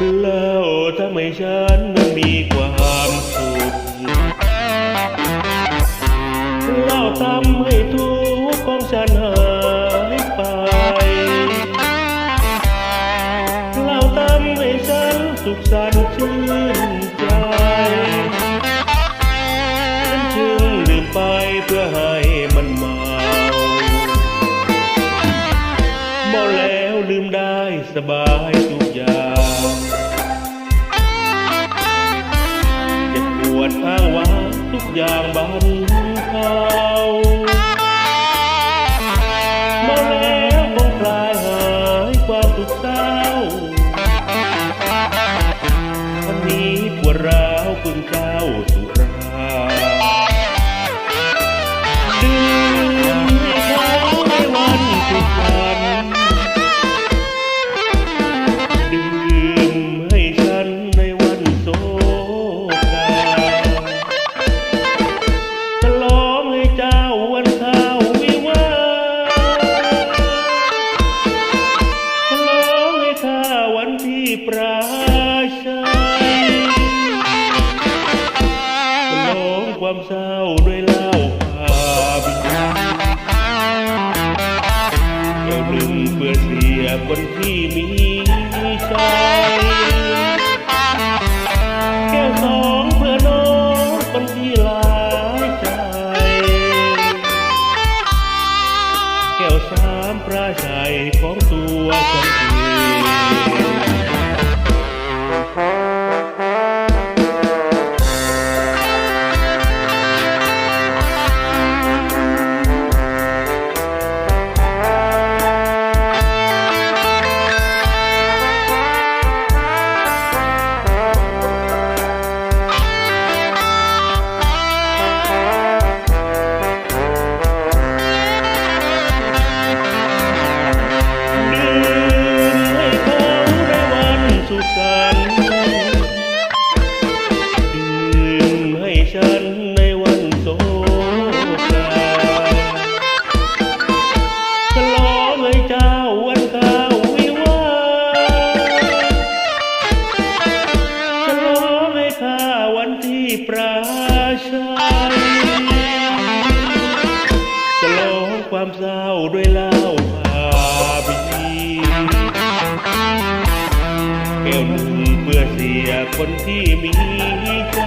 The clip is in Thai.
ฉันนั้นมีความสุขเราทำให้ทุกข์ของฉันหายไปเราทำให้ฉันสุขสันต์ชื่นใจฉันจึงลืมไปเพื่อให้มันเมาเมาแล้วลืมได้สบายทุกอย่าง เจ็บปวดอ้างว้าทุกอย่างบรรเทาเมาแล้วคงคลายหายความทุกข์เศร้าวันนี้ปวดร้าวเพึ่งใจ้า ความเศร้าด้วยเหล้าพาบินเจ้าลืมเพื่อเสียคนที่มีใจแก้วสองเพื่อน้องคนที่ลายใจ แก้วสามปราชัยของตัวฉันเอง จะลองความเศร้าด้วยเหล้าพาบีเก้วหนึ่งเพื่อเสียคนที่มีใจ